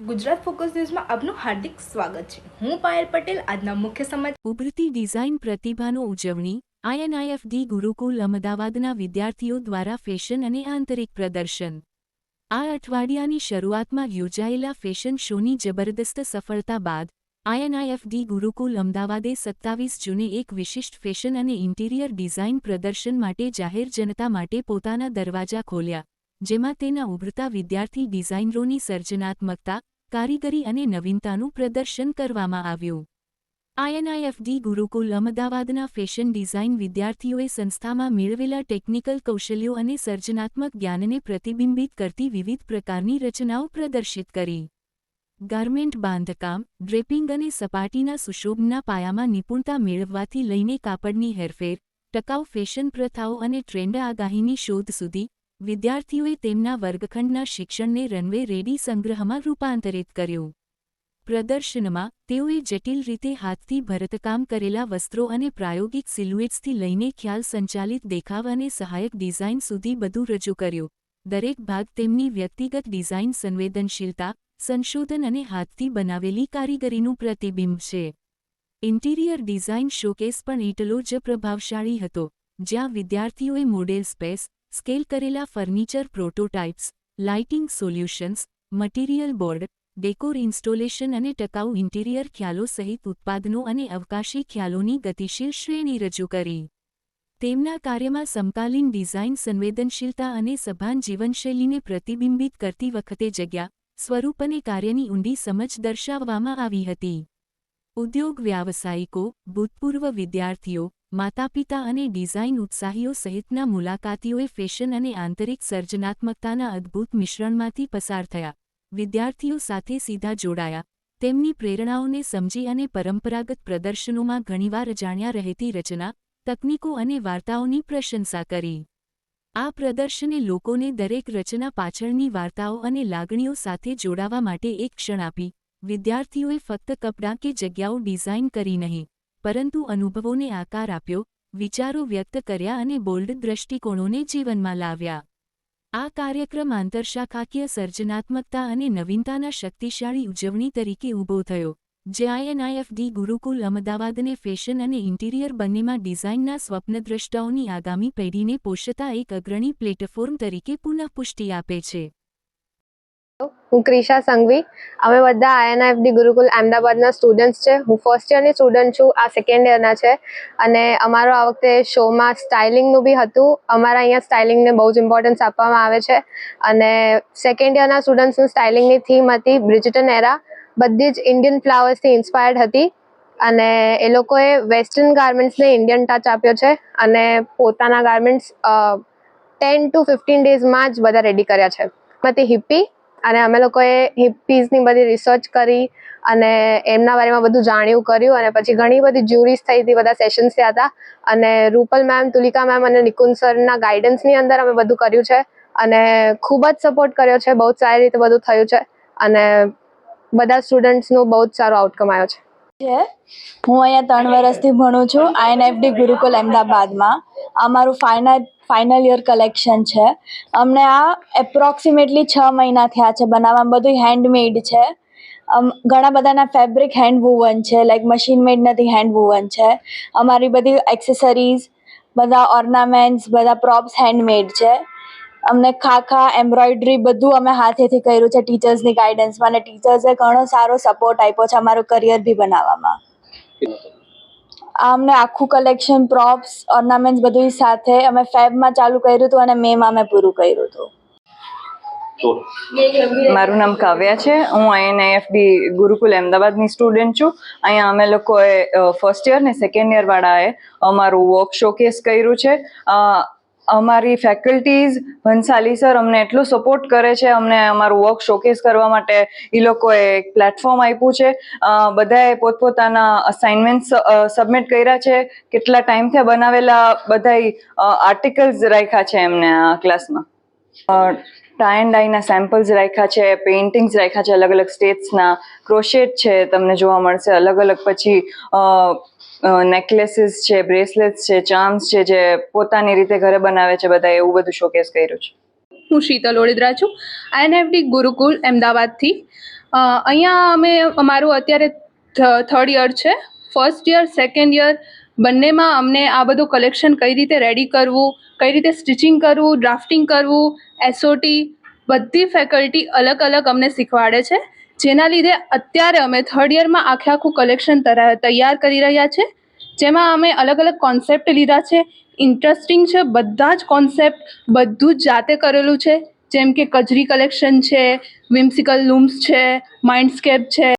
Gujarat focus ન્યૂઝમાં આપનું હાર્દિક સ્વાગત છે. હું પાયલ પટેલ, આજના મુખ્ય સમાચાર ઉભરતી ડિઝાઇન પ્રતિભાનો ઉજવણી આઈએનઆઈએફડી ગુરુકુલ અમદાવાદના વિદ્યાર્થીઓ દ્વારા ફેશન અને આંતરિક પ્રદર્શન. આ અઠવાડિયાની શરૂઆતમાં યોજાયેલા ફેશન શોની જબરદસ્ત સફળતા બાદ આઈએનઆઈએફડી ગુરુકુલ અમદાવાદે સત્તાવીસ જૂને એક વિશિષ્ટ ફેશન અને ઇન્ટિરિયર ડિઝાઇન પ્રદર્શન માટે જાહેર જનતા માટે પોતાના દરવાજા ખોલ્યા. જેમાં તેના ઉભરતા વિદ્યાર્થી ડિઝાઇનરોની સર્જનાત્મકતા, કારીગરી અને નવીનતાનું પ્રદર્શન કરવામાં આવ્યું. આઈએનઆઈએફડી ગુરુકુલ અમદાવાદના ફેશન ડિઝાઇન વિદ્યાર્થીઓએ સંસ્થામાં મેળવેલા ટેકનિકલ કૌશલ્યો અને સર્જનાત્મક જ્ઞાનને પ્રતિબિંબિત કરતી વિવિધ પ્રકારની રચનાઓ પ્રદર્શિત કરી. ગાર્મેન્ટ બાંધકામ, ડ્રેપિંગ અને સપાટીના સુશોભના પાયામાં નિપુણતા મેળવવાથી લઈને કાપડની હેરફેર, ટકાઉ ફેશન પ્રથાઓ અને ટ્રેન્ડ આગાહીની શોધ સુધી વિદ્યાર્થીઓએ તેમના વર્ગખંડના શિક્ષણને રનવે રેડી સંગ્રહમાં રૂપાંતરિત કર્યું. પ્રદર્શનમાં તેઓએ જટિલ રીતે હાથથી ભરતકામ કરેલા વસ્ત્રો અને પ્રાયોગિક સિલ્યુએટ્સથી લઈને ખ્યાલ સંચાલિત દેખાવ અને સહાયક ડિઝાઇન સુધી બધું રજૂ કર્યું. દરેક ભાગ તેમની વ્યક્તિગત ડિઝાઇન સંવેદનશીલતા, સંશોધન અને હાથથી બનાવેલી કારીગરીનું પ્રતિબિંબ છે. ઇન્ટિરિયર ડિઝાઇન શોકેસ પણ એટલો જ પ્રભાવશાળી હતો, જ્યાં વિદ્યાર્થીઓએ મોડેલ સ્પેસ સ્કેલ કરેલા furniture prototypes, lighting solutions, material board, decor installation અને ટકાઉ ઇન્ટિરિયર ખ્યાલો સહિત ઉત્પાદનો અને અવકાશી ખ્યાલોની ગતિશીલ શ્રેણી રજૂ કરી. તેમના કાર્યમાં સમકાલીન ડિઝાઇન સંવેદનશીલતા અને સભાન જીવનશૈલીને પ્રતિબિંબિત કરતી વખતે જગ્યા, સ્વરૂપ અને કાર્યની ઊંડી સમજ દર્શાવવામાં આવી હતી. ઉદ્યોગ વ્યાવસાયિકો, ભૂતપૂર્વ વિદ્યાર્થીઓ માતાપિતા અને ડિઝાઇન ઉત્સાહીઓ સહિતના મુલાકાતીઓએ ફેશન અને આંતરિક સર્જનાત્મકતાના અદ્ભુત મિશ્રણમાંથી પસાર થયા. વિદ્યાર્થીઓ સાથે સીધા જોડાયા. તેમની પ્રેરણાઓને સમજી અને પરંપરાગત પ્રદર્શનોમાં ઘણીવાર અજાણ્યા રહેતી રચના, તકનીકો અને વાર્તાઓની પ્રશંસા કરી. આ પ્રદર્શને લોકોને દરેક રચના પાછળની વાર્તાઓ અને લાગણીઓ સાથે જોડાવા માટે એક ક્ષણ આપી. વિદ્યાર્થીઓએ ફક્ત કપડાં કે જગ્યાઓ ડિઝાઇન કરી નહીં. પરંતુ અનુભવોને આકાર આપ્યો, વિચારો વ્યક્ત કર્યા અને બોલ્ડ દ્રષ્ટિકોણોને જીવનમાં લાવ્યા. આ કાર્યક્રમ આંતરશાખાકીય સર્જનાત્મકતા અને નવીનતાના શક્તિશાળી ઉજવણી તરીકે ઊભો થયો, જે આઈએનઆઈએફડી ગુરુકુલ અમદાવાદને ફેશન અને ઇન્ટિરિયર બંનેમાં ડિઝાઇનના સ્વપ્નદ્રષ્ટાઓની આગામી પેઢીને પોષતા એક અગ્રણી પ્લેટફોર્મ તરીકે પુનઃપુષ્ટિ આપે છે. હું ક્રિશા સંઘવી. અમે બધા આઈએનઆઈએફડી ગુરુકુલ અમદાવાદના સ્ટુડન્ટ્સ છે. હું ફર્સ્ટ યરની સ્ટુડન્ટ છું. આ સેકન્ડ યરના છે. અને અમારો આ વખતે શોમાં સ્ટાઇલિંગનું બી હતું. અમારા અહીંયા સ્ટાઇલિંગને બહુ જ ઇમ્પોર્ટન્સ આપવામાં આવે છે. અને સેકન્ડ યરના સ્ટુડન્ટ્સનું સ્ટાઇલિંગની થીમ હતી બ્રિજટન એરા બધી જ ઇન્ડિયન ફ્લાવર્સથી ઇન્સ્પાયર્ડ હતી. અને એ લોકોએ વેસ્ટર્ન ગાર્મેન્ટ્સને ઇન્ડિયન ટચ આપ્યો છે. અને પોતાના ગાર્મેન્ટ્સ ટેન ટુ ફિફ્ટીન ડેઝમાં જ બધા રેડી કર્યા છે. એમાંથી હિપ્પી અને અમે લોકોએ હિપ્પીઝની બધી રિસર્ચ કરી અને એમના બારેમાં બધું જાણ્યું કર્યું અને પછી ઘણી બધી જ્યુરીસ થઈ હતી, બધા સેશન્સ થયા હતા. અને રૂપલ મેમ તુલિકા મેમ અને નિકુંજ સરના ગાઈડન્સની અંદર અમે બધું કર્યું છે અને ખૂબ જ સપોર્ટ કર્યો છે. બહુ જ સારી રીતે બધું થયું છે અને બધા સ્ટુડન્ટ્સનું બહુ જ સારો આઉટકમ આવ્યો છે. છે. હું અહીંયા ત્રણ વર્ષથી ભણું છું. આઈએનએફડી ગુરુકુલ અમદાવાદમાં. અમારું મારું ફાઇનલ ફાઇનલ યર કલેક્શન છે. અમને આ એપ્રોક્સિમેટલી છ મહિના થયા છે બનાવવામાં. બધું હેન્ડમેડ છે. ઘણા બધાના ફેબ્રિક હેન્ડ વુવન છે. લાઈક મશીન મેડ નથી હેન્ડ વુવન છે. અમારી બધી એક્સેસરીઝ બધા ઓર્નામેન્ટ્સ બધા પ્રોપ્સ હેન્ડમેડ છે. અમને ખાખા એમ્બ્રોઇડરી બધું અમે હાથેથી કર્યું છે ટીચર્સની ગાઈડન્સમાં અને ટીચર્સે ઘણો સારો સપોર્ટ આપ્યો છે અમારું કરિયર બી બનાવવામાં. અમને આખું કલેક્શન પ્રોપ્સ ઓર્નામેન્ટ્સ બધું સાથે અમે ફેબમાં ચાલુ કર્યું હતું અને મેમાં અમે પૂરું કર્યું હતું. મારું નામ કાવ્યા છે. હું આઈએનઆઈએફડી ગુરુકુલ અમદાવાદની સ્ટુડન્ટ છું. અહીંયા અમે લોકોએ ફર્સ્ટ યર ને સેકન્ડ યર વાળાએ અમારું વર્ક શોકેસ કર્યું છે. અ, અમારી ફેકલ્ટીઝ ભંસાલી સર અમને એટલો સપોર્ટ કરે છે, અમને અમારું વર્ક શોકેસ કરવા માટે એ લોકોએ એક પ્લેટફોર્મ આપ્યું છે. બધાએ પોતપોતાના અસાઇનમેન્ટ સબમિટ કર્યા છે. કેટલા ટાઈમથી બનાવેલા બધાય આર્ટિકલ્સ રાખ્યા છે એમને આ ક્લાસમાં ટાઈ એન્ડ ડાયના સેમ્પલ્સ રાખ્યા છે પેઇન્ટિંગ્સ રાખ્યા છે અલગ અલગ સ્ટેટ્સના ક્રોશેટ છે, તમને જોવા મળશે. અલગ અલગ પછી નેકલેસીસ છે બ્રેસલેટ્સ છે ચાર્મ્સ છે, જે પોતાની રીતે ઘરે બનાવે છે બધા, એવું બધું શોકેસ કર્યું છે. હું શીતલ ઓળિદ્રા છું. આઈએનએફડી ગુરુકુલ, અમદાવાદથી. અહીંયા અમે, અમારું અત્યારે થર્ડ યર છે. ફર્સ્ટ યર સેકન્ડ યર બંનેમાં અમને આ બધું કલેક્શન કઈ રીતે રેડી કરવું, કઈ રીતે સ્ટિચિંગ કરવું ડ્રાફ્ટિંગ કરવું એસઓટી બધી ફેકલ્ટી અલગ અલગ અમને શીખવાડે છે. જેના લીધે અત્યારે અમે થર્ડ યરમાં આખે આખું કલેક્શન તૈયાર કરી રહ્યા છે. જેમાં અમે અલગ અલગ કોન્સેપ્ટ લીધા છે. ઇન્ટરેસ્ટિંગ છે, બધા જ કોન્સેપ્ટ બધું જ જાતે કરેલું છે. જેમ કે કજરી કલેક્શન છે વિમ્સિકલ લૂમ્સ છે માઇન્ડસ્કેપ છે.